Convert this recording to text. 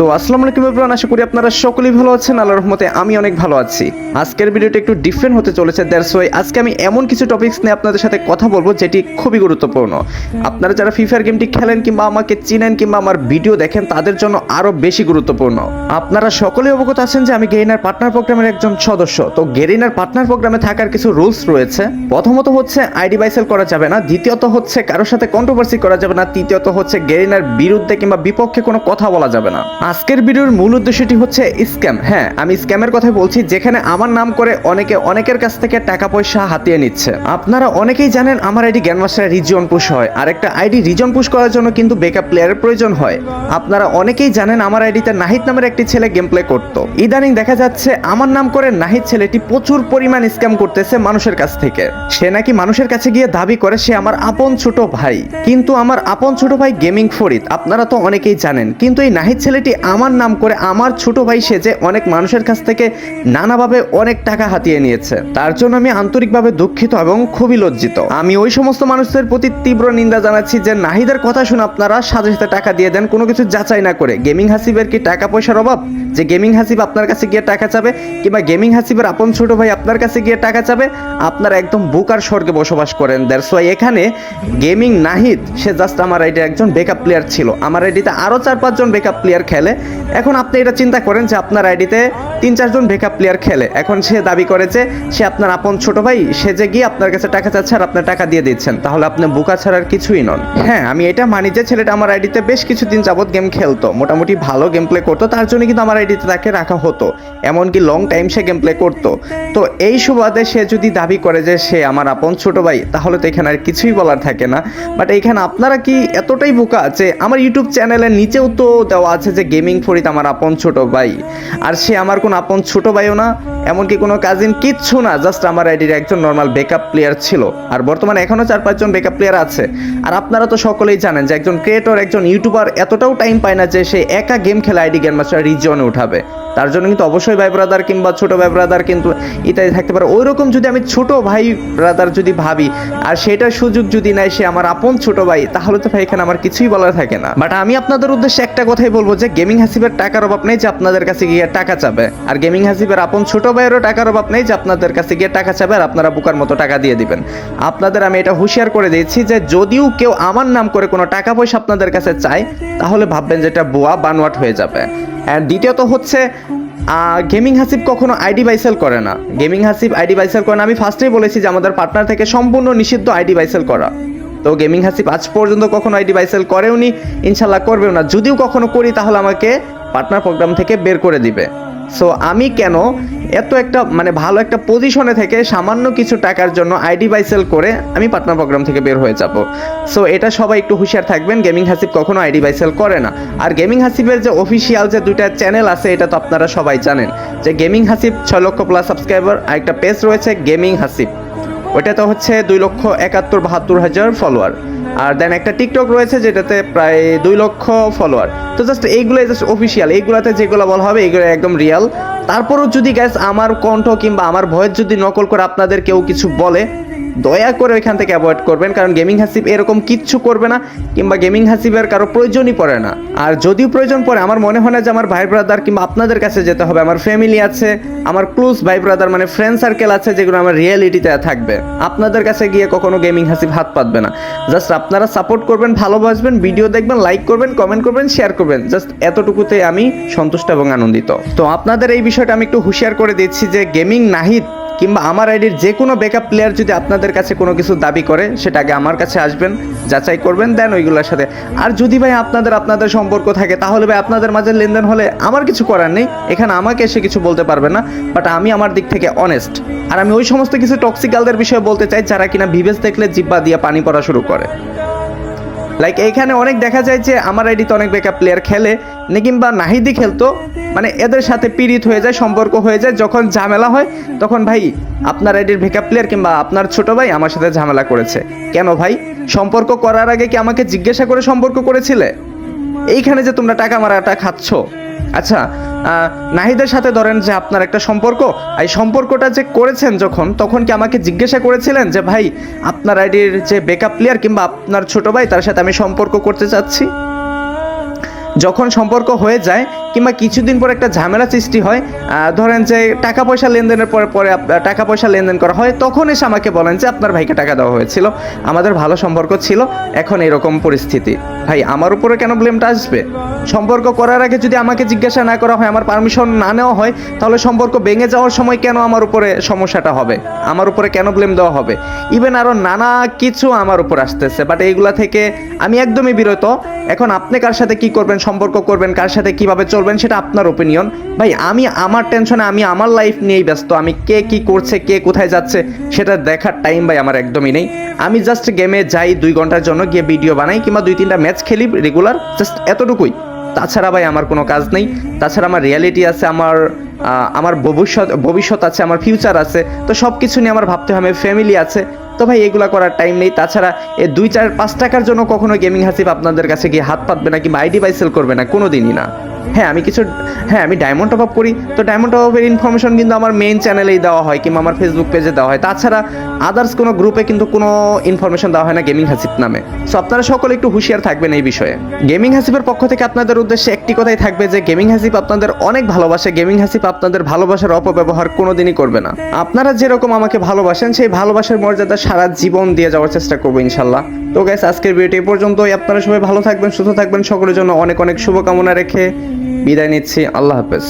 তো আসসালামু আলাইকুম এভরিওয়ান আশা করি আপনারা সকলেই ভালো আছেন। আল্লাহর রহমতে আমি অনেক ভালো আছি। আজকের ভিডিওটা একটু ডিফারেন্ট হতে চলেছে দ্যাটস ওয়াই আজকে আমি এমন কিছু টপিকস নিয়ে আপনাদের সাথে কথা বলব, যেটি খুবই গুরুত্বপূর্ণ। আপনারা যারা ফ্রি ফায়ার গেমটি খেলেন কিংবা আমাকে চিনেন কিংবা আমার ভিডিও দেখেন, তাদের জন্য আরও বেশি গুরুত্বপূর্ণ। আপনারা সকলেই অবগত আছেন যে আমি গেইনার পার্টনার প্রোগ্রামের একজন সদস্য। তো গেরিনার পার্টনার প্রোগ্রামে থাকার কিছু রুলস রয়েছে। প্রথমত হচ্ছে আইডি বাইসেল করা যাবে না। দ্বিতীয়ত হচ্ছে কারোর সাথে কন্ট্রোভার্সি করা যাবে না। তৃতীয়ত হচ্ছে গেরিনার বিরুদ্ধে কিংবা বিপক্ষে কোনো কথা বলা যাবে না। আজকের ভিডিওর মূল উদ্দেশ্যটি হচ্ছে স্ক্যাম। হ্যাঁ আমি স্ক্যামের কথা বলছি, যেখানে আমার নাম করে অনেকে অনেকের কাছ থেকে টাকা পয়সা হাতিয়ে নিচ্ছে। আপনারা অনেকেই জানেন আমার আইডি গ্যানমাস্টার রিজন পুশ হয়, আর একটা আইডি রিজন পুশ করার জন্য কিন্তু বেকআপ প্লেয়ারের প্রয়োজন হয়। আপনারা অনেকেই জানেন আমার আইডিতে নাহিদ নামের একটি ছেলে গেম প্লে করতো। ইদানিং দেখা যাচ্ছে আমার নাম করে নাহিদ ছেলেটি প্রচুর পরিমাণ স্ক্যাম করতেছে মানুষের কাছ থেকে। সে নাকি মানুষের কাছে গিয়ে দাবি করে, সে আমার আপন ছোট ভাই। কিন্তু আমার আপন ছোট ভাই গেমিং ফরিদ, আপনারা তো অনেকেই জানেন। কিন্তু এই নাহিদ ছেলেটি আমার নাম করে আমার ছোট ভাই সেজে অনেক মানুষের কাছ থেকে নানাভাবে অনেক টাকা হাতিয়ে নিয়েছে, তার জন্য আমি আন্তরিকভাবে দুঃখিত এবং খুবই লজ্জিত। আমি ওই সমস্ত মানুষদের প্রতি তীব্র নিন্দা জানাচ্ছি যে নাহিদের কথা শুনে আপনারা সাথে সাথে টাকা দিয়ে দেন, কোনো কিছু যাচাই না করে। গেমিং হাসিবের কি টাকা পয়সার অভাব? যে গেমিং হাসিব আপনার কাছে গিয়ে টাকা চাবে, কিংবা গেমিং হাসিবের আপন ছোট ভাই আপনার কাছে গিয়ে টাকা চাবে? আপনারা একদম বুকার স্বর্গে বসবাস করেন। দ্যাটস ওয়াই এখানে গেমিং নাহিদ, সে জাস্ট আমার আইডি একজন বেকআপ প্লেয়ার ছিল। আমার আইডিতে আরও চার পাঁচজন বেকআপ প্লেয়ার খেলে। এখন আপনি এটা চিন্তা করেন যে আপনার আইডিতে তিন চারজন বেকআপ প্লেয়ার খেলে। এখন সে দাবি করে যে সে আপনার আপন ছোট ভাই, সে যে গিয়ে আপনার কাছে টাকা চাচ্ছে আর আপনার টাকা দিয়ে দিচ্ছেন, তাহলে আপনি বুকা ছাড়ার কিছুই নন। হ্যাঁ আমি এটা মানি যে ছেলেটা আমার আইডিতে বেশ কিছুদিন যাবৎ গেম খেলতো, মোটামুটি ভালো গেম প্লে করতো, তার জন্য কিন্তু আমার আইডিতে তাকে রাখা হতো, এমনকি লং টাইম সে গেম প্লে করতো। তো এই সুবাদে সে যদি দাবি করে যে সে আমার আপন ছোট ভাই, তাহলে তো এখানে আর কিছুই বলার থাকে না। বাট এইখানে আপনারা কি এতটাই বোকা যে আমার ইউটিউব চ্যানেলের নিচেও তো দেওয়া আছে যে গেমিং ফরিদ আমার আপন ছোট ভাই, আর সে আমার কোনো আপন ছোট ভাইও না, এমনকি কোনো কাজিন কিচ্ছু না জাস্ট আমার আইডির একজন নর্মাল বেকআপ প্লেয়ার ছিল। আর বর্তমানে এখনও চার, পাঁচজন বেকআপ প্লেয়ার আছে। আর আপনারা তো সকলেই জানেন যে একজন ক্রিয়েটর একজন ইউটিউবার এতটাও টাইম পায় না যে সে একা গেম খেলা আইডি গেম মাস্টার রিজনে উঠাবে। তার জন্য কিন্তু অবশ্যই ভাই ব্রাদার কিংবা ছোট ভাই ব্রাদার কিন্তু ইত্যাদি থাকতে পারে। ওই রকম যদি আমি ছোট ভাই ব্রাদার যদি ভাবি, আর সেটার সুযোগ যদি নেয় সে আমার আপন ছোট ভাই, তাহলে তো ভাই এখানে আমার কিছুই বলার থাকে না। বাট আমি আপনাদের উদ্দেশ্যে একটা কথাই বলব যে গেমিং হাসিবের টাকার অভাব নেই যে আপনাদের কাছে গিয়ে টাকা চাবে। আর গেমিং হাসিবের আপন ছোট ভাইয়েরও টাকার অভাব নেই যে আপনাদের কাছে গিয়ে টাকা চাবে আর আপনারা বুকার মতো টাকা দিয়ে দিবেন। আপনাদের আমি এটা হুঁশিয়ার করে দিয়েছি যে, যদিও কেউ আমার নাম করে কোনো টাকা পয়সা আপনাদের কাছে চায়, তাহলে ভাববেন যে এটা বোয়া বানওয়াট হয়ে যাবে। অ্যান্ড দ্বিতীয়ত হচ্ছে গেমিং হাসিব কখনো আইডি বাইসেল করে না। গেমিং হাসিব আইডি বাইসেল করে না। আমি ফার্স্টেই বলেছি যে আমাদের পার্টনার থেকে সম্পূর্ণ নিষিদ্ধ আইডি বাইসেল করা। তো গেমিং হাসিব আজ পর্যন্ত কখনো আইডি বাইসেল করেও নি ইনশাল্লাহ করবেও না। যদিও কখনো করি, তাহলে আমাকে পার্টনার প্রোগ্রাম থেকে বের করে দিবে। সো আমি কেন এত একটা মানে ভালো একটা পজিশনে থেকে সামান্য কিছু টাকার জন্য আইডি বাই সেল করে আমি পার্টনার প্রোগ্রাম থেকে বের হয়ে যাব। সো এটা সবাই একটু হুঁশিয়ার থাকবেন গেমিং হাসিব কখনো আইডি বাই সেল করে না। আর গেমিং হাসিবের যে অফিসিয়াল যে দুইটা চ্যানেল আছে, এটা তো আপনারা সবাই জানেন। যে গেমিং হাসিব ছয় লক্ষ প্লাস সাবস্ক্রাইবার আর একটা পেজ রয়েছে গেমিং হাসিব ওটা তো হচ্ছে দুই লক্ষ একাত্তর বাহাত্তর হাজার ফলোয়ার আর দেন একটা টিকটক রয়েছে যেটাতে প্রায় দুই লক্ষ ফলোয়ার তো জাস্ট এইগুলো জাস্ট অফিসিয়াল এইগুলোতে যেগুলো বলা হবে এগুলো একদম রিয়াল তারপরও যদি গ্যাস আমার কণ্ঠ কিংবা আমার ভয়েস যদি নকল করে আপনাদের কেউ কিছু বলে দয়া করে ওইখান থেকে অ্যাভয়েড করবেন, কারণ গেমিং হাসিব এরকম কিচ্ছু করবে না, কিংবা গেমিং হাসিবের কারও প্রয়োজনই পড়ে না। আর যদিও প্রয়োজন পড়ে, আমার মনে হয় না যে আমার ভাই ব্রাদার কিংবা আপনাদের কাছে যেতে হবে, আমার ফ্যামিলি আছে, আমার ক্লোজ ভাই ব্রাদার মানে ফ্রেন্ড সার্কেল আছে যেগুলো আমার রিয়েলিটিতে থাকবে। আপনাদের কাছে গিয়ে কখনো গেমিং হাসিব হাত পাতবে না। জাস্ট আপনারা সাপোর্ট করবেন, ভালোবাসবেন ভিডিও দেখবেন লাইক করবেন কমেন্ট করবেন শেয়ার করবেন। জাস্ট এতটুকুতে আমি সন্তুষ্ট এবং আনন্দিত। তো আপনাদের এই বিষয়টা আমি একটু হুঁশিয়ার করে দিচ্ছি যে গেমিং নাহিদ কিংবা আমার আইডির যে কোনো ব্যাকআপ প্লেয়ার যদি আপনাদের কাছে কোনো কিছু দাবি করে, সেটা আগে আমার কাছে আসবেন, যাচাই করবেন দেন ওইগুলোর সাথে। আর যদি ভাই আপনাদের আপনাদের সম্পর্ক থাকে, তাহলে ভাই আপনাদের মাঝে লেনদেন হলে আমার কিছু করার নেই। এখানে আমাকে এসে কিছু বলতে পারবে না বাট আমি আমার দিক থেকে অনেস্ট আর আমি ওই সমস্ত কিছু টক্সিক্যালদের বিষয়ে বলতে চাই, যারা কিনা ভিভেস দেখলে জিব্বা দিয়ে পানি পড়া শুরু করে। লাইক এইখানে অনেক দেখা যায় যে, আমার আইডিতে অনেক বেকআপ প্লেয়ার খেলে কিংবা নাহিদি খেলতো মানে এদের সাথে পীড়িত হয়ে যায়, সম্পর্ক হয়ে যায়, যখন ঝামেলা হয়, তখন ভাই আপনার আইডির বেকআপ প্লেয়ার কিংবা আপনার ছোট ভাই আমার সাথে ঝামেলা করেছে। কেন ভাই? সম্পর্ক করার আগে কি আমাকে জিজ্ঞাসা করে সম্পর্ক করেছিলে? এইখানে যে তোমরা টাকা মারাটা খাচ্ছ। আচ্ছা নাহিদের সাথে ধরেন যে আপনার একটা সম্পর্ক, এই সম্পর্কটা যে করেছেন যখন, তখন কি আমাকে জিজ্ঞাসা করেছিলেন যে ভাই, আপনার আইডির যে বেকআপ প্লেয়ার কিংবা আপনার ছোট ভাই, তার সাথে আমি সম্পর্ক করতে চাচ্ছি? যখন সম্পর্ক হয়ে যায় কিংবা কিছুদিন পর একটা ঝামেলা সৃষ্টি হয় ধরেন যে টাকা পয়সা লেনদেনের পরে পরে টাকা পয়সা লেনদেন করা হয়, তখন এসে আমাকে বলেন যে আপনার ভাইকে টাকা দেওয়া হয়েছিল, আমাদের ভালো সম্পর্ক ছিল, এখন এরকম পরিস্থিতি। ভাই, আমার উপরে কেন ব্লেমটা আসবে? সম্পর্ক করার আগে যদি আমাকে জিজ্ঞাসা না করা হয়, আমার পারমিশন না নেওয়া হয়, তাহলে সম্পর্ক ভেঙে যাওয়ার সময় কেন আমার উপরে সমস্যাটা হবে? আমার উপরে কেন ব্লেম দেওয়া হবে? ইভেন আরও নানা কিছু আমার উপর আসতেছে বাট এইগুলা থেকে আমি একদমই বিরত। এখন আপনি কার সাথে কি করবেন, সম্পর্ক করবেন, কার সাথে কীভাবে চলবেন সেটা আপনার ওপিনিয়ন ভাই, আমি আমার টেনশনে আমি আমার লাইফ নিয়েই ব্যস্ত। আমি কে কি করছে, কে কোথায় যাচ্ছে, সেটা দেখার টাইম ভাই আমার একদমই নেই। আমি জাস্ট গেমে যাই দুই ঘণ্টার জন্য, গিয়ে ভিডিও বানাই, কিংবা দুই তিনটা ম্যাচ খেলি রেগুলার জাস্ট এতটুকুই। তাছাড়া ভাই আমার কোনো কাজ নেই। তাছাড়া আমার রিয়ালিটি আছে, আমার আমার ভবিষ্যৎ ভবিষ্যৎ আছে, আমার ফিউচার আছে। তো সব কিছু নিয়ে আমার ভাবতে হবে। ফ্যামিলি আছে। তো ভাই, এগুলা করার টাইম নেই। তাছাড়া এই দুই, চার, পাঁচ টাকার জন্য কখনো গেমিং হাসিব আপনাদের কাছে গিয়ে হাত পাতবে না কিংবা আইডি বাই সেল করবে না? কোনো দিনই না। হ্যাঁ আমি কিছু হ্যাঁ আমি ডায়মন্ড টপ আপ করি। তো ডায়মন্ড টপ আপের ইনফরমেশন কিন্তু আমার মেইন চ্যানেলেই দেওয়া হয় কিংবা আমার ফেসবুক পেজে দেওয়া হয়। তাছাড়া আদার্স কোনো গ্রুপে কিন্তু কোনো ইনফরমেশন দেওয়া হয় না গেমিং হাসিব নামে। সো আপনারা সকলে একটু হুঁশিয়ার থাকবেন এই বিষয়ে। গেমিং হাসিবের পক্ষ থেকে আপনাদের উদ্দেশ্যে একটি কথাই থাকবে যে গেমিং হাসিব আপনাদের অনেক ভালোবাসে। গেমিং হাসিব আপনাদের ভালোবাসার অপব্যবহার কোনোদিনই করবে না। আপনারা যেরকম আমাকে ভালোবাসেন, সেই ভালোবাসার মর্যাদা সারা জীবন দিয়ে যাওয়ার চেষ্টা করব ইনশাল্লাহ। তো গাইস আজকের ভিডিওটি এ পর্যন্তই। আপনারা সবাই ভালো থাকবেন, সুস্থ থাকবেন। সকলের জন্য অনেক অনেক শুভকামনা রেখে বিদায় নিচ্ছি। আল্লাহ হাফেজ।